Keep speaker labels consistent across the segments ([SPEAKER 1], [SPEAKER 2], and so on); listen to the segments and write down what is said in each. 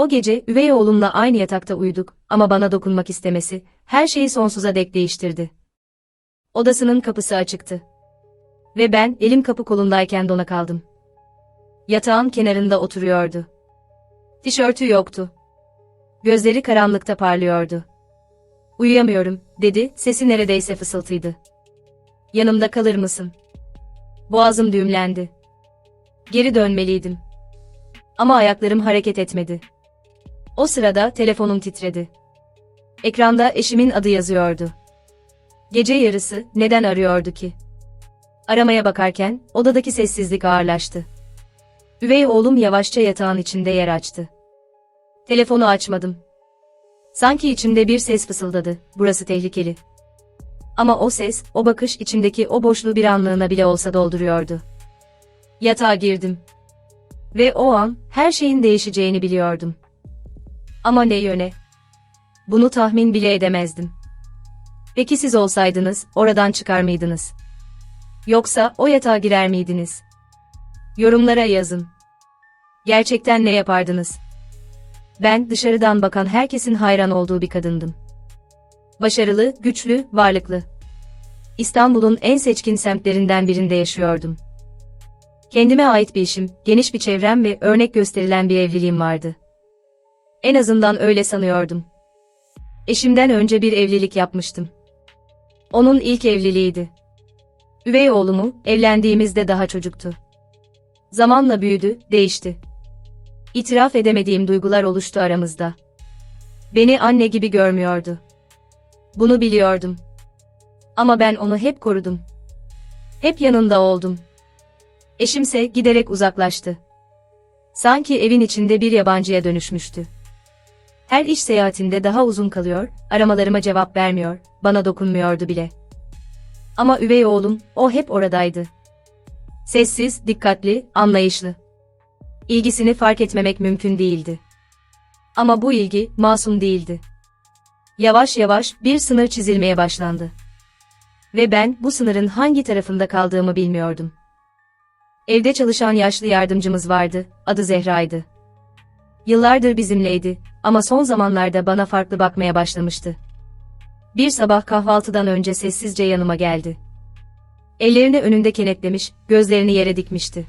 [SPEAKER 1] O gece üvey oğlumla aynı yatakta uyuduk ama bana dokunmak istemesi her şeyi sonsuza dek değiştirdi. Odasının kapısı açıktı. Ve ben elim kapı kolundayken dona kaldım. Yatağın kenarında oturuyordu. Tişörtü yoktu. Gözleri karanlıkta parlıyordu. Uyuyamıyorum, dedi, sesi neredeyse fısıltıydı. Yanımda kalır mısın? Boğazım düğümlendi. Geri dönmeliydim. Ama ayaklarım hareket etmedi. O sırada telefonum titredi. Ekranda eşimin adı yazıyordu. Gece yarısı neden arıyordu ki? Aramaya bakarken odadaki sessizlik ağırlaştı. Üvey oğlum yavaşça yatağın içinde yer açtı. Telefonu açmadım. Sanki içimde bir ses fısıldadı, burası tehlikeli. Ama o ses, o bakış içimdeki o boşluğu bir anlığına bile olsa dolduruyordu. Yatağa girdim. Ve o an, her şeyin değişeceğini biliyordum. Ama ne yöne? Bunu tahmin bile edemezdim. Peki siz olsaydınız, oradan çıkar mıydınız? Yoksa o yatağa girer miydiniz? Yorumlara yazın. Gerçekten ne yapardınız? Ben dışarıdan bakan herkesin hayran olduğu bir kadındım. Başarılı, güçlü, varlıklı. İstanbul'un en seçkin semtlerinden birinde yaşıyordum. Kendime ait bir işim, geniş bir çevrem ve örnek gösterilen bir evliliğim vardı. En azından öyle sanıyordum. Eşimden önce bir evlilik yapmıştım. Onun ilk evliliğiydi. Üvey oğlumu evlendiğimizde daha çocuktu. Zamanla büyüdü, değişti. İtiraf edemediğim duygular oluştu aramızda. Beni anne gibi görmüyordu. Bunu biliyordum. Ama ben onu hep korudum. Hep yanında oldum. Eşimse giderek uzaklaştı. Sanki evin içinde bir yabancıya dönüşmüştü. Her iş seyahatinde daha uzun kalıyor, aramalarıma cevap vermiyor, bana dokunmuyordu bile. Ama üvey oğlum, o hep oradaydı. Sessiz, dikkatli, anlayışlı. İlgisini fark etmemek mümkün değildi. Ama bu ilgi, masum değildi. Yavaş yavaş bir sınır çizilmeye başlandı. Ve ben bu sınırın hangi tarafında kaldığımı bilmiyordum. Evde çalışan yaşlı yardımcımız vardı, adı Zehra'ydı. Yıllardır bizimleydi ama son zamanlarda bana farklı bakmaya başlamıştı. Bir sabah kahvaltıdan önce sessizce yanıma geldi. Ellerini önünde kenetlemiş, gözlerini yere dikmişti.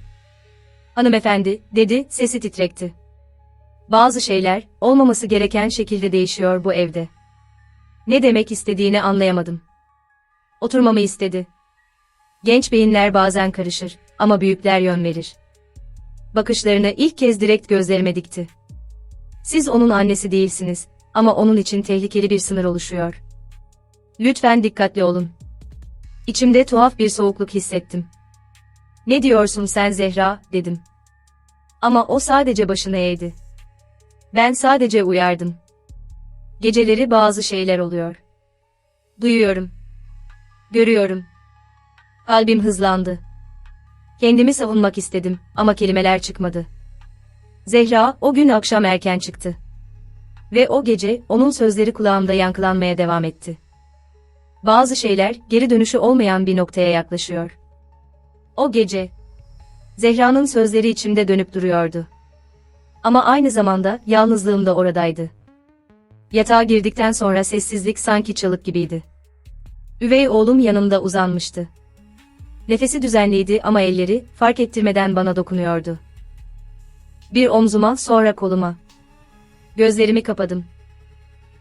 [SPEAKER 1] Hanımefendi, dedi, sesi titrekti. Bazı şeyler, olmaması gereken şekilde değişiyor bu evde. Ne demek istediğini anlayamadım. Oturmamı istedi. Genç beyinler bazen karışır ama büyükler yön verir. Bakışlarını ilk kez direkt gözlerime dikti. Siz onun annesi değilsiniz ama onun için tehlikeli bir sınır oluşuyor. Lütfen dikkatli olun. İçimde tuhaf bir soğukluk hissettim. Ne diyorsun sen Zehra, dedim. Ama o sadece başını eğdi. Ben sadece uyardım. Geceleri bazı şeyler oluyor. Duyuyorum. Görüyorum. Kalbim hızlandı. Kendimi savunmak istedim ama kelimeler çıkmadı. Zehra o gün akşam erken çıktı. Ve o gece onun sözleri kulağımda yankılanmaya devam etti. Bazı şeyler geri dönüşü olmayan bir noktaya yaklaşıyor. O gece Zehra'nın sözleri içimde dönüp duruyordu. Ama aynı zamanda yalnızlığım da oradaydı. Yatağa girdikten sonra sessizlik sanki çalık gibiydi. Üvey oğlum yanımda uzanmıştı. Nefesi düzenliydi ama elleri fark ettirmeden bana dokunuyordu. Bir omzuma sonra koluma. Gözlerimi kapadım.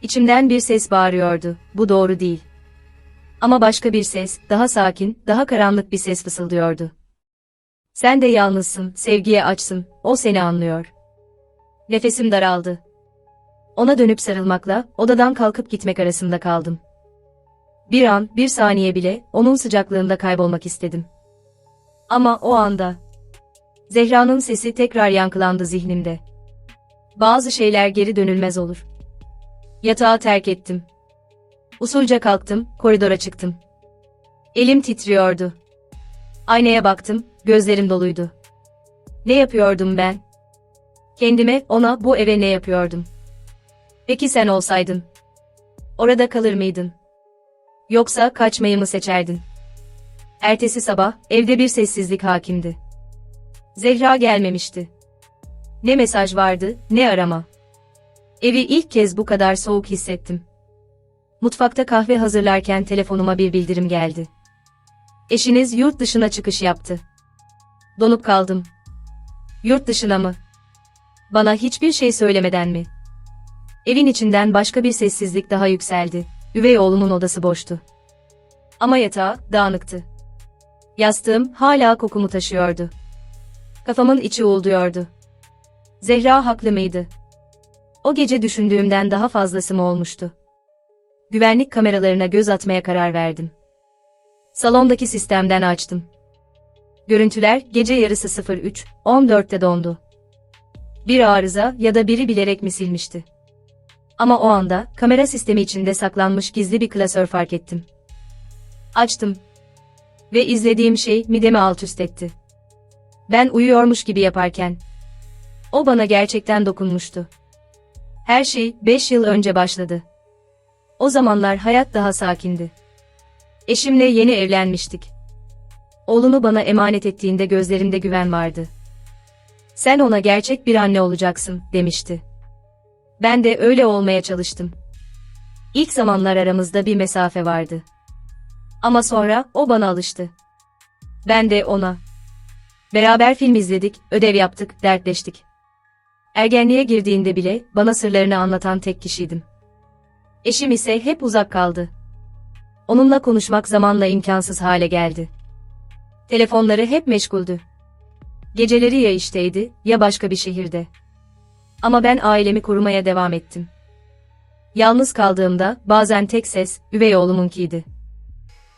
[SPEAKER 1] İçimden bir ses bağırıyordu. Bu doğru değil. Ama başka bir ses, daha sakin, daha karanlık bir ses fısıldıyordu. Sen de yalnızsın, sevgiye açsın, o seni anlıyor. Nefesim daraldı. Ona dönüp sarılmakla, odadan kalkıp gitmek arasında kaldım. Bir an, bir saniye bile, onun sıcaklığında kaybolmak istedim. Ama o anda, Zehra'nın sesi tekrar yankılandı zihnimde. Bazı şeyler geri dönülmez olur. Yatağı terk ettim. Usulca kalktım, koridora çıktım. Elim titriyordu. Aynaya baktım, gözlerim doluydu. Ne yapıyordum ben? Kendime, ona, bu eve ne yapıyordum? Peki sen olsaydın? Orada kalır mıydın? Yoksa kaçmayı mı seçerdin? Ertesi sabah, evde bir sessizlik hakimdi. Zehra gelmemişti. Ne mesaj vardı, ne arama. Evi ilk kez bu kadar soğuk hissettim. Mutfakta kahve hazırlarken telefonuma bir bildirim geldi. Eşiniz yurt dışına çıkış yaptı. Donup kaldım. Yurt dışına mı? Bana hiçbir şey söylemeden mi? Evin içinden başka bir sessizlik daha yükseldi. Üvey oğlumun odası boştu. Ama yatağı dağınıktı. Yastığım hala kokumu taşıyordu. Kafamın içi uğulduyordu. Zehra haklı mıydı? O gece düşündüğümden daha fazlası mı olmuştu? Güvenlik kameralarına göz atmaya karar verdim. Salondaki sistemden açtım. Görüntüler gece yarısı 03.14'te dondu. Bir arıza ya da biri bilerek mi silmişti? Ama o anda kamera sistemi içinde saklanmış gizli bir klasör fark ettim. Açtım. Ve izlediğim şey midemi alt üst etti. Ben uyuyormuş gibi yaparken. O bana gerçekten dokunmuştu. Her şey 5 yıl önce başladı. O zamanlar hayat daha sakindi. Eşimle yeni evlenmiştik. Oğlunu bana emanet ettiğinde gözlerinde güven vardı. Sen ona gerçek bir anne olacaksın, demişti. Ben de öyle olmaya çalıştım. İlk zamanlar aramızda bir mesafe vardı. Ama sonra o bana alıştı. Ben de ona. Beraber film izledik, ödev yaptık, dertleştik. Ergenliğe girdiğinde bile bana sırlarını anlatan tek kişiydim. Eşim ise hep uzak kaldı. Onunla konuşmak zamanla imkansız hale geldi. Telefonları hep meşguldü. Geceleri ya işteydi ya başka bir şehirde. Ama ben ailemi korumaya devam ettim. Yalnız kaldığımda bazen tek ses üvey oğlumunkiydi.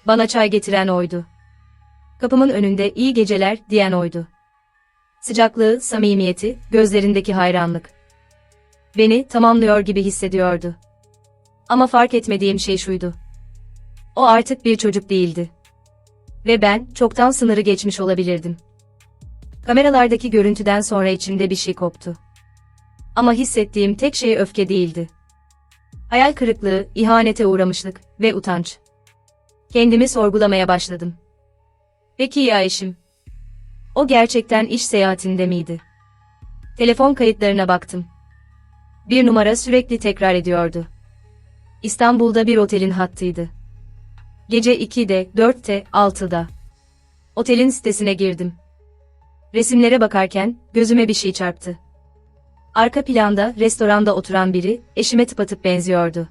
[SPEAKER 1] Bana çay getiren oydu. Kapımın önünde iyi geceler diyen oydu. Sıcaklığı, samimiyeti, gözlerindeki hayranlık. Beni tamamlıyor gibi hissediyordu. Ama fark etmediğim şey şuydu. O artık bir çocuk değildi. Ve ben çoktan sınırı geçmiş olabilirdim. Kameralardaki görüntüden sonra içimde bir şey koptu. Ama hissettiğim tek şey öfke değildi. Hayal kırıklığı, ihanete uğramışlık ve utanç. Kendimi sorgulamaya başladım. Peki ya eşim? O gerçekten iş seyahatinde miydi? Telefon kayıtlarına baktım. Bir numara sürekli tekrar ediyordu. İstanbul'da bir otelin hattıydı. Gece 2'de, 4'te, 6'da. Otelin sitesine girdim. Resimlere bakarken gözüme bir şey çarptı. Arka planda restoranda oturan biri eşime tıpatıp benziyordu.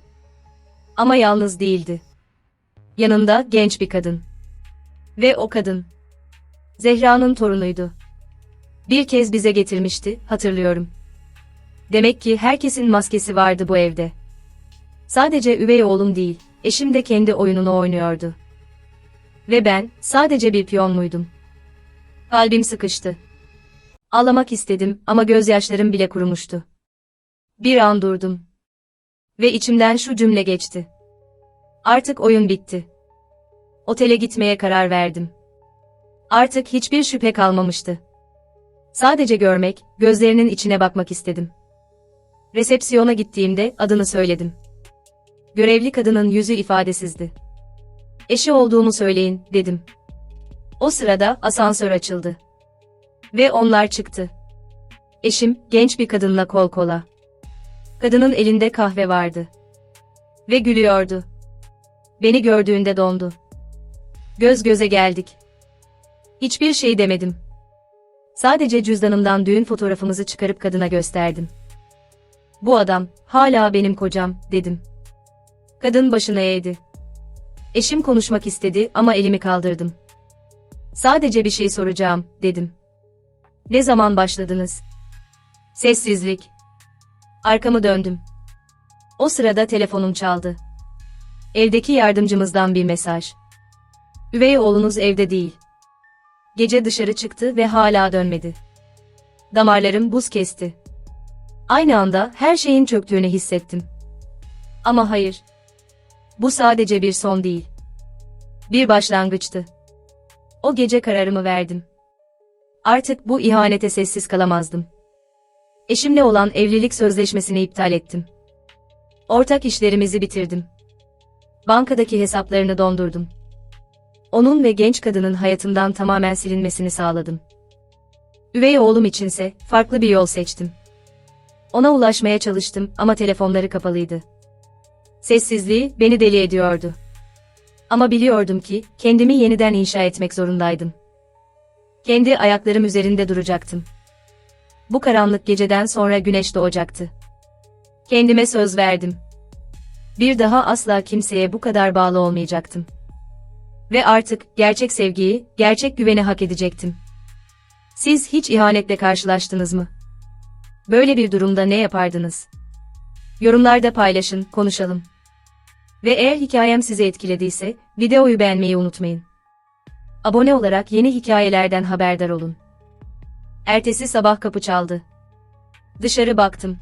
[SPEAKER 1] Ama yalnız değildi. Yanında genç bir kadın. Ve o kadın Zehra'nın torunuydu. Bir kez bize getirmişti, hatırlıyorum. Demek ki herkesin maskesi vardı bu evde. Sadece üvey oğlum değil, eşim de kendi oyununu oynuyordu. Ve ben sadece bir piyon muydum? Kalbim sıkıştı. Ağlamak istedim ama gözyaşlarım bile kurumuştu. Bir an durdum. Ve içimden şu cümle geçti. Artık oyun bitti. Otele gitmeye karar verdim. Artık hiçbir şüphe kalmamıştı. Sadece görmek, gözlerinin içine bakmak istedim. Resepsiyona gittiğimde adını söyledim. Görevli kadının yüzü ifadesizdi. Eşi olduğumu söyleyin, dedim. O sırada asansör açıldı. Ve onlar çıktı. Eşim, genç bir kadınla kol kola. Kadının elinde kahve vardı. Ve gülüyordu. Beni gördüğünde dondu. Göz göze geldik. Hiçbir şey demedim. Sadece cüzdanımdan düğün fotoğrafımızı çıkarıp kadına gösterdim. Bu adam, hala benim kocam, dedim. Kadın başını eğdi. Eşim konuşmak istedi ama elimi kaldırdım. Sadece bir şey soracağım, dedim. Ne zaman başladınız? Sessizlik. Arkamı döndüm. O sırada telefonum çaldı. Evdeki yardımcımızdan bir mesaj. Üvey oğlunuz evde değil. Gece dışarı çıktı ve hala dönmedi. Damarlarım buz kesti. Aynı anda her şeyin çöktüğünü hissettim. Ama hayır. Bu sadece bir son değil. Bir başlangıçtı. O gece kararımı verdim. Artık bu ihanete sessiz kalamazdım. Eşimle olan evlilik sözleşmesini iptal ettim. Ortak işlerimizi bitirdim. Bankadaki hesaplarını dondurdum. Onun ve genç kadının hayatımdan tamamen silinmesini sağladım. Üvey oğlum içinse farklı bir yol seçtim. Ona ulaşmaya çalıştım ama telefonları kapalıydı. Sessizliği beni deli ediyordu. Ama biliyordum ki kendimi yeniden inşa etmek zorundaydım. Kendi ayaklarım üzerinde duracaktım. Bu karanlık geceden sonra güneş doğacaktı. Kendime söz verdim. Bir daha asla kimseye bu kadar bağlı olmayacaktım. Ve artık gerçek sevgiyi, gerçek güveni hak edecektim. Siz hiç ihanetle karşılaştınız mı? Böyle bir durumda ne yapardınız? Yorumlarda paylaşın, konuşalım. Ve eğer hikayem sizi etkilediyse, videoyu beğenmeyi unutmayın. Abone olarak yeni hikayelerden haberdar olun. Ertesi sabah kapı çaldı. Dışarı baktım.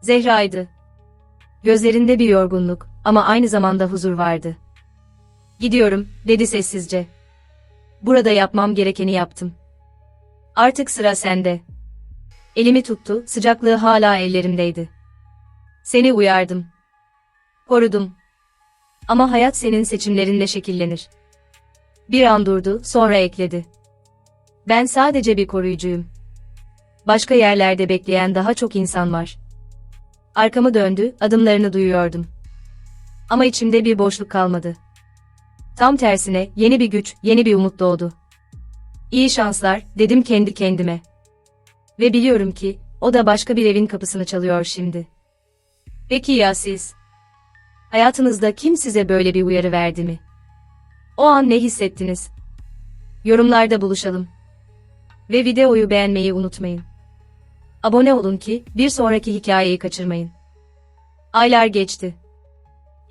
[SPEAKER 1] Zehra'ydı. Gözlerinde bir yorgunluk ama aynı zamanda huzur vardı. Gidiyorum, dedi sessizce. Burada yapmam gerekeni yaptım. Artık sıra sende. Elimi tuttu, sıcaklığı hala ellerimdeydi. Seni uyardım. Korudum. Ama hayat senin seçimlerinle şekillenir. Bir an durdu, sonra ekledi. Ben sadece bir koruyucuyum. Başka yerlerde bekleyen daha çok insan var. Arkamı döndü, adımlarını duyuyordum. Ama içimde bir boşluk kalmadı. Tam tersine yeni bir güç, yeni bir umut doğdu. İyi şanslar, dedim kendi kendime. Ve biliyorum ki, o da başka bir evin kapısını çalıyor şimdi. Peki ya siz? Hayatınızda kim size böyle bir uyarı verdi mi? O an ne hissettiniz? Yorumlarda buluşalım. Ve videoyu beğenmeyi unutmayın. Abone olun ki bir sonraki hikayeyi kaçırmayın. Aylar geçti.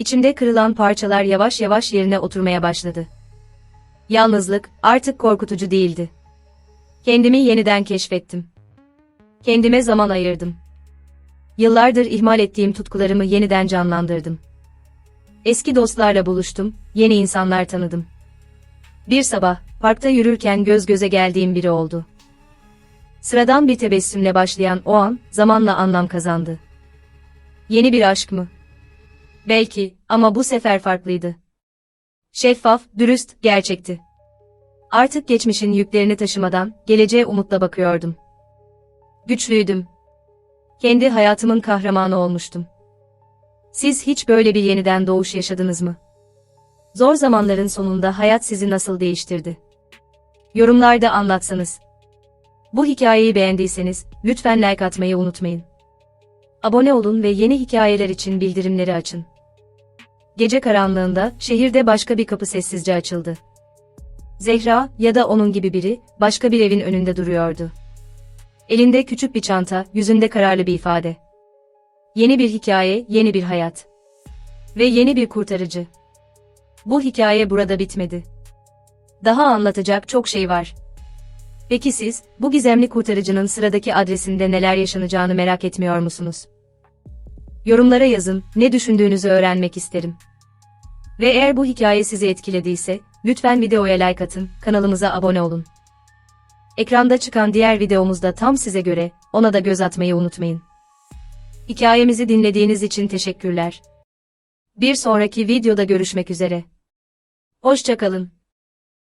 [SPEAKER 1] İçimde kırılan parçalar yavaş yavaş yerine oturmaya başladı. Yalnızlık artık korkutucu değildi. Kendimi yeniden keşfettim. Kendime zaman ayırdım. Yıllardır ihmal ettiğim tutkularımı yeniden canlandırdım. Eski dostlarla buluştum, yeni insanlar tanıdım. Bir sabah, parkta yürürken göz göze geldiğim biri oldu. Sıradan bir tebessümle başlayan o an, zamanla anlam kazandı. Yeni bir aşk mı? Belki, ama bu sefer farklıydı. Şeffaf, dürüst, gerçekti. Artık geçmişin yüklerini taşımadan, geleceğe umutla bakıyordum. Güçlüydüm. Kendi hayatımın kahramanı olmuştum. Siz hiç böyle bir yeniden doğuş yaşadınız mı? Zor zamanların sonunda hayat sizi nasıl değiştirdi? Yorumlarda anlatsanız. Bu hikayeyi beğendiyseniz lütfen like atmayı unutmayın. Abone olun ve yeni hikayeler için bildirimleri açın. Gece karanlığında şehirde başka bir kapı sessizce açıldı. Zehra ya da onun gibi biri başka bir evin önünde duruyordu. Elinde küçük bir çanta, yüzünde kararlı bir ifade. Yeni bir hikaye, yeni bir hayat. Ve yeni bir kurtarıcı. Bu hikaye burada bitmedi. Daha anlatacak çok şey var. Peki siz, bu gizemli kurtarıcının sıradaki adresinde neler yaşanacağını merak etmiyor musunuz? Yorumlara yazın, ne düşündüğünüzü öğrenmek isterim. Ve eğer bu hikaye sizi etkilediyse, lütfen videoya like atın, kanalımıza abone olun. Ekranda çıkan diğer videomuz da tam size göre, ona da göz atmayı unutmayın. Hikayemizi dinlediğiniz için teşekkürler. Bir sonraki videoda görüşmek üzere. Hoşçakalın.